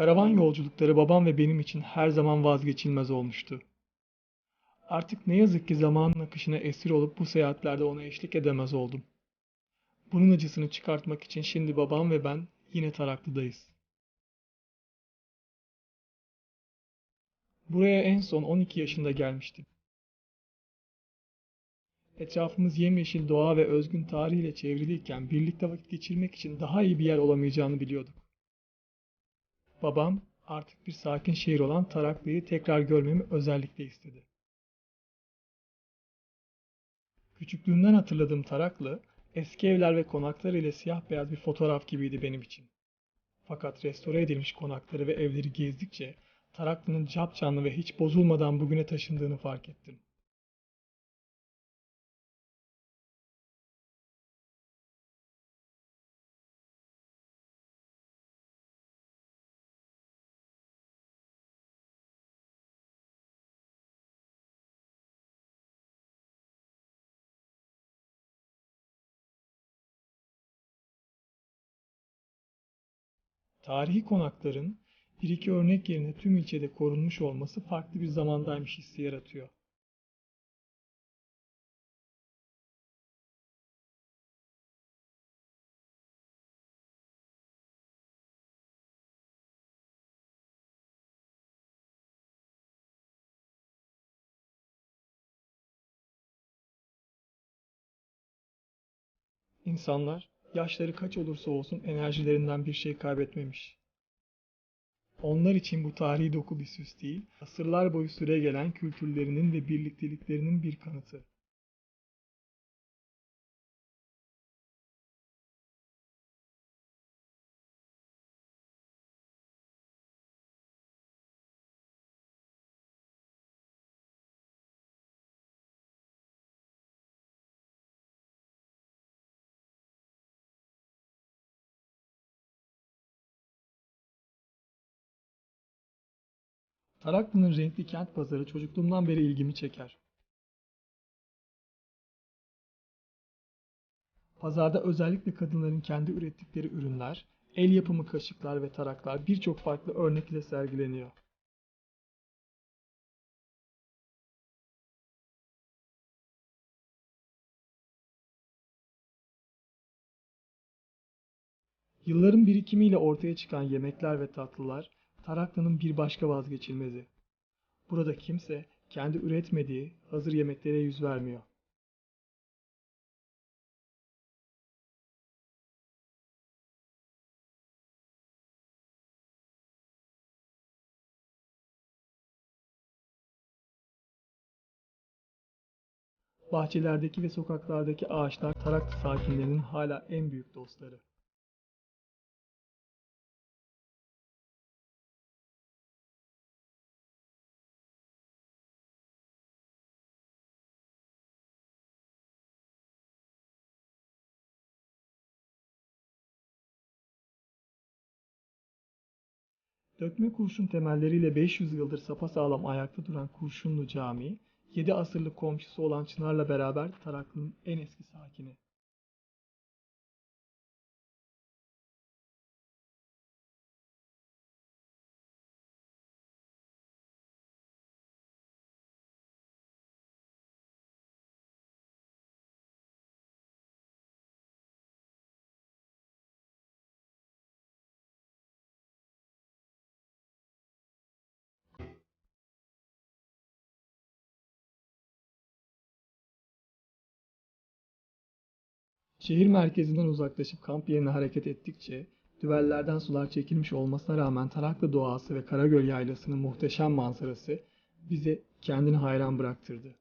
Karavan yolculukları babam ve benim için her zaman vazgeçilmez olmuştu. Artık ne yazık ki zamanın akışına esir olup bu seyahatlerde ona eşlik edemez oldum. Bunun acısını çıkartmak için şimdi babam ve ben yine Taraklı'dayız. Buraya en son 12 yaşında gelmiştim. Etrafımız yemyeşil doğa ve özgün tarihiyle çevriliyken birlikte vakit geçirmek için daha iyi bir yer olamayacağını biliyorduk. Babam artık bir sakin şehir olan Taraklı'yı tekrar görmemi özellikle istedi. Küçüklüğümden hatırladığım Taraklı, eski evler ve konaklar ile siyah beyaz bir fotoğraf gibiydi benim için. Fakat restore edilmiş konakları ve evleri gezdikçe Taraklı'nın capcanlı ve hiç bozulmadan bugüne taşındığını fark ettim. Tarihi konakların bir iki örnek yerine tüm ilçede korunmuş olması farklı bir zamandaymış hissi yaratıyor. İnsanlar, yaşları kaç olursa olsun enerjilerinden bir şey kaybetmemiş. Onlar için bu tarihi doku bir süs değil, asırlar boyu süregelen kültürlerinin ve birlikteliklerinin bir kanıtı. Taraklı'nın renkli kent pazarı çocukluğumdan beri ilgimi çeker. Pazarda özellikle kadınların kendi ürettikleri ürünler, el yapımı kaşıklar ve taraklar birçok farklı örnek ile sergileniyor. Yılların birikimiyle ortaya çıkan yemekler ve tatlılar Taraklı'nın bir başka vazgeçilmezi. Burada kimse kendi üretmediği hazır yemeklere yüz vermiyor. Bahçelerdeki ve sokaklardaki ağaçlar Taraklı sakinlerinin hala en büyük dostları. Dökme kurşun temelleriyle 500 yıldır sapasağlam ayakta duran Kurşunlu Camii, 7 asırlık komşusu olan Çınar'la beraber Taraklı'nın en eski sakini. Şehir merkezinden uzaklaşıp kamp yerine hareket ettikçe, düvellerden sular çekilmiş olmasına rağmen Taraklı doğası ve Karagöl Yaylası'nın muhteşem manzarası bize kendini hayran bıraktırdı.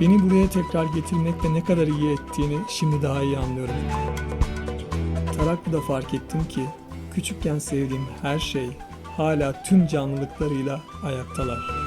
Beni buraya tekrar getirmekle ne kadar iyi ettiğini şimdi daha iyi anlıyorum. Taraklı'da fark ettim ki küçükken sevdiğim her şey hala tüm canlılıklarıyla ayaktalar.